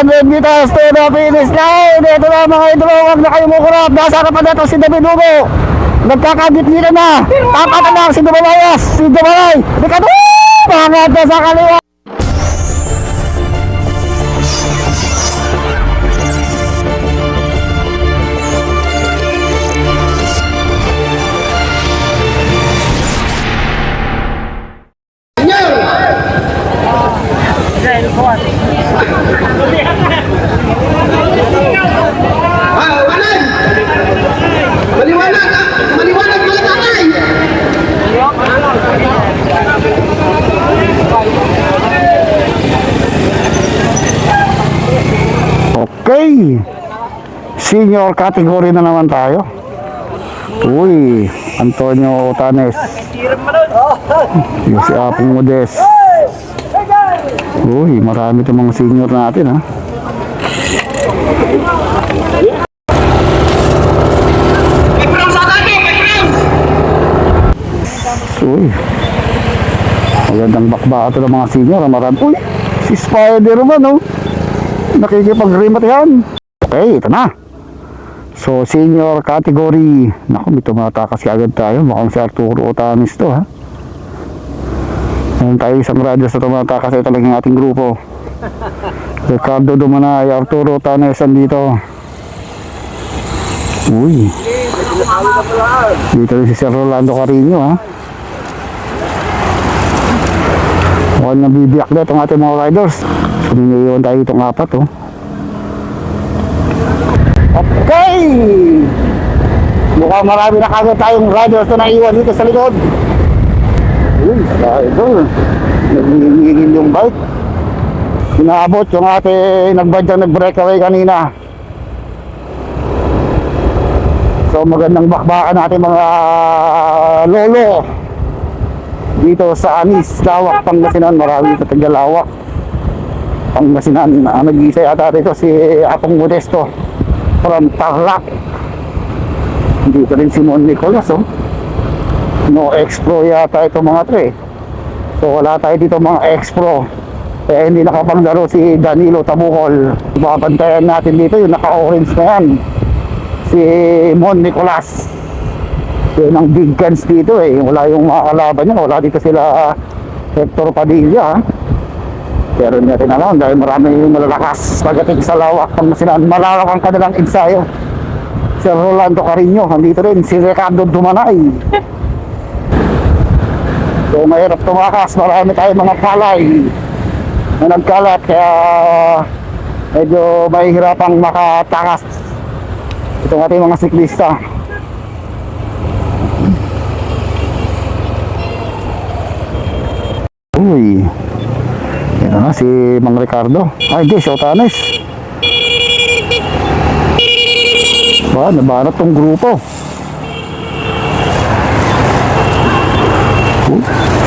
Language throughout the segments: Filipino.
100 meters to the finish line. Ito na mga idolo, huwag na kayo mukurap. Nasa harapan na ito si David Hugo. Nagkakagit-gitan na. Tapa na lang si Dumalayas. Si Dumalay. Bikat. Mga ito sa kaliwa. Okay. Senior category na naman tayo. Uy, Antonio Otanes. Si Apong Modes. Uy, marami itong mga senior natin ha. Uy. Magandang bakbaka ito ng mga senior. Marami. Uy, si Spider-Man oh. Nakikipag-remote yan. Okay, ito na. So, senior category. Naku, may tumatakas agad tayo. Mukhang si Arturo Otanis to, ha? Meron tayo isang radyo sa tumatakas. Ito lang yung ating grupo. Ricardo Dumanay, Arturo Otanis andito. Uy. Dito rin si Sir Rolando Carino, ha? Mukhang nabibiyak na itong ating mga riders. So, niniiwan tayo itong apat, oh. Okay! Mukhang marami na kagad tayong riders na naiwan dito sa likod. Sa ito. Nagigigil yung bike. Inaabot yung ating nagbadyang nag-breakaway kanina. So magandang bakbakan natin mga lolo dito sa Anis, Lawak, Pangasinan. Marami dito tagalawak. Pangasinan. Ang nag-iisa yata dito si Apong Modesto from Tarlac. Dito rin si Mon Nicolas, oh. No X-Pro yata ito mga tre. So wala tayo dito mga X-Pro. Eh hindi nakapaglaro si Danilo Tabukol. Babantayan natin dito yung naka-orange na yan. Si Mon Nicolas. Yun ang big guns dito eh. Wala yung mga kalaban niya. Wala dito sila ah, Hector Padilla. Pero hindi natin alam dahil marami malalakas pagdating sa lawak pang sinan malawak ang kanilang ensayo. Si Rolando Carino, nandito rin si Ricardo Dumanay. So mahirap tumakas, marami tayong mga palay na nagkalat kaya medyo mahihirapang makatakas itong ating mga siklista. Uy, na si Mang Ricardo. Ay, hindi, si Otanes. Ba, nabanat tong grupo.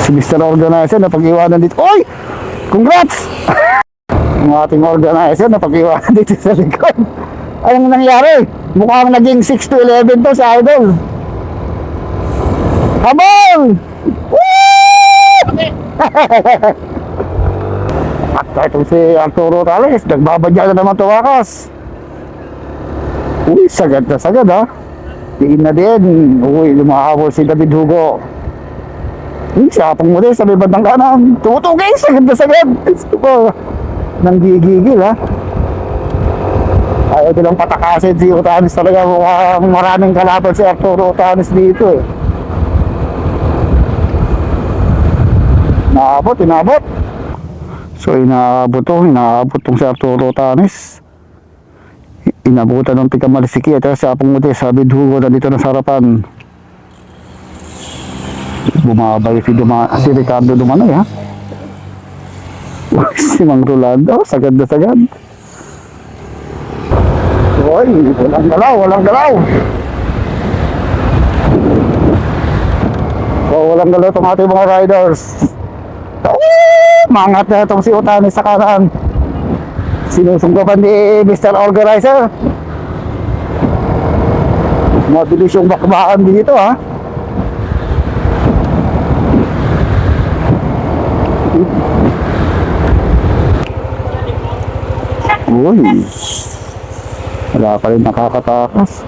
Si Mr. Organizer na pag-iwanan dito. Oy! Congrats! Ang ating organizer na pag-iwanan dito sa likod. Anong nangyari? Mukhang naging 6 to 11 to sa idol. Habol! Woo! Itong si Arturo Tales, nagbabadya na naman tumakas. Uy, sagad na sagad ha. Diin na din. Uy, lumahabol si David Hugo. Uy, siya pang muli sa may bandang kanan. Tumutugay, sagad na sagad. Ko. Nang gigigil ha. Ayaw nilang patakasin si Utanis talaga. Mukhang maraming kalaban si Arturo Utanis dito eh. Naabot, inabot. So inaabot to, inaabot tong si Arturo Tanis. Inabutan ng tika Malisiki at sa Apong Muti, sabi Hugo na dito na sa harapan. Bumabay si, Duma, si Ricardo Dumanoy ha. si Mang Rolando, sagad na sagad. Uy, walang galaw, walang galaw. So, walang galaw itong ating mga riders. Mangat na itong si Utani sa kanan. Sinusunggaban ni Mr. Organizer. Mabilis yung bakbakan dito ha. Uy. Wala pa rin nakakatakas.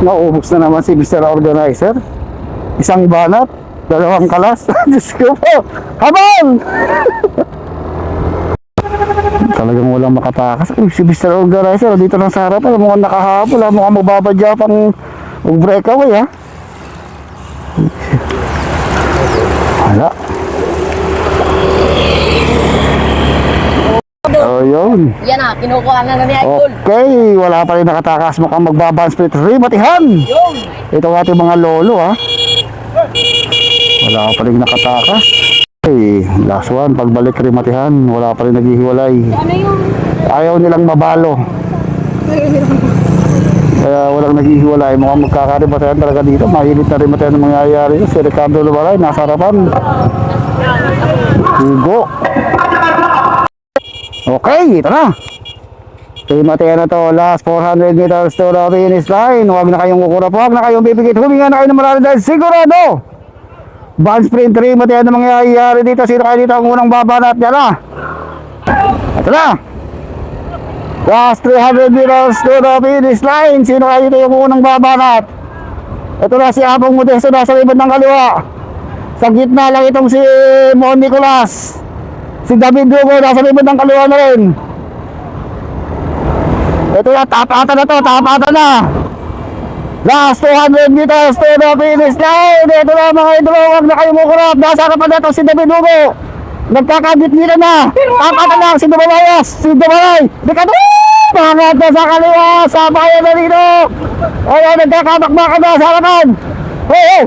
Naubos na naman si Mr. Organizer. Isang banat, dalawang kalas. Diyos ko po. Habang! Talagang walang makatakas. Uy, si Mr. Organizer, dito lang sa harapan. Mukhang nakahabol. ha? Mukhang mababadya pang breakaway ha. Wala. Oh, yun. Yan na, kinukuha na na ni Idol. Okay, wala pa rin nakatakas. Mukhang magbabang split. Rimatihan! Ito ang ating mga lolo ha. Wala pa rin nakatakas. Okay, last one. Pagbalik rimatihan, wala pa rin naghihiwalay. ano. Ayaw nilang mabalo. Kaya walang naghihiwalay. Mukhang magkakarimatayan talaga dito. Mahilit na rimatayan ang mangyayari. Si Ricardo Lubalay, nasa harapan. Hugo. Okay, ito na. Rimatayan na to. Last 400 meters to the finish line. Huwag na kayong kukurap. Huwag na kayong bibigit. Huminga na kayo ng marami dahil sigurado. Band sprint rimatayan na mangyayari dito. Sino kayo dito ang unang babanat? Yan na. Ito na. Last 300 meters to the finish line. Sino kayo dito yung unang babanat? Ito na si Apong Modesto nasa libad ng kaliwa. Sa gitna lang itong si Mon Nicolas. Si David Dugo nasa libad ng kaliwa na rin. Ito na, tapatan na to, tapatan na. Last 200 meters to the finish line. Ito na mga idolo, huwag na kayo mukurap. Nasa harapan na to si David Dugo. Nagkakagitnita na. Tapatan lang si Dumalayas. Si Dumalay. Dekado! Pangat na sa kaliwa. Sa bayan na dito. Ayan, nagkakamakmakan na sa harapan. Hey, hey.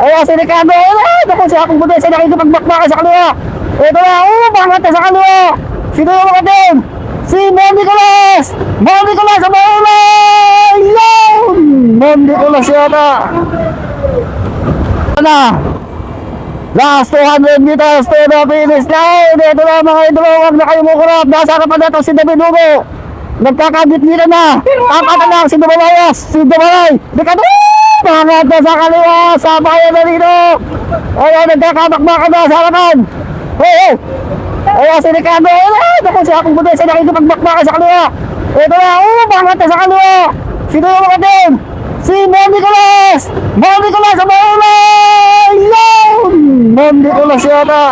Ayan, si Ricardo. Ayan, ako si Akong Buday. Sa nakikipagmakmakan sa kaliwa. Ito na, oh, pangat na sa kaliwa. Sino yung mga din? Si Mon Nicolas! Mon Nicolas sa maulay! Yun! Mon Nicolas yata. Ito na. Last 200 meters to the finish line. Ito na mga idolo, huwag na kayo mukurap. Nasa harapan na to si David Hugo. Nagkakagitnita na. Tapatan lang si Dumalayas. Si Dumalay. Dekado! Pangat na sa kaliwa. Sa bayan na dito. Ayan, nagkakamakmakan na sa harapan. Hey, hey. Ayan si Ricardo. Ayan, ako si Akong Buday. Sa nakikipagmakmakan sa kaliwa. Ito na, oh, pangat na sa kaliwa. Sino yung din? Si Mon Nicolas! Mon Nicolas sa maulay! Yun! Mon Nicolas yata.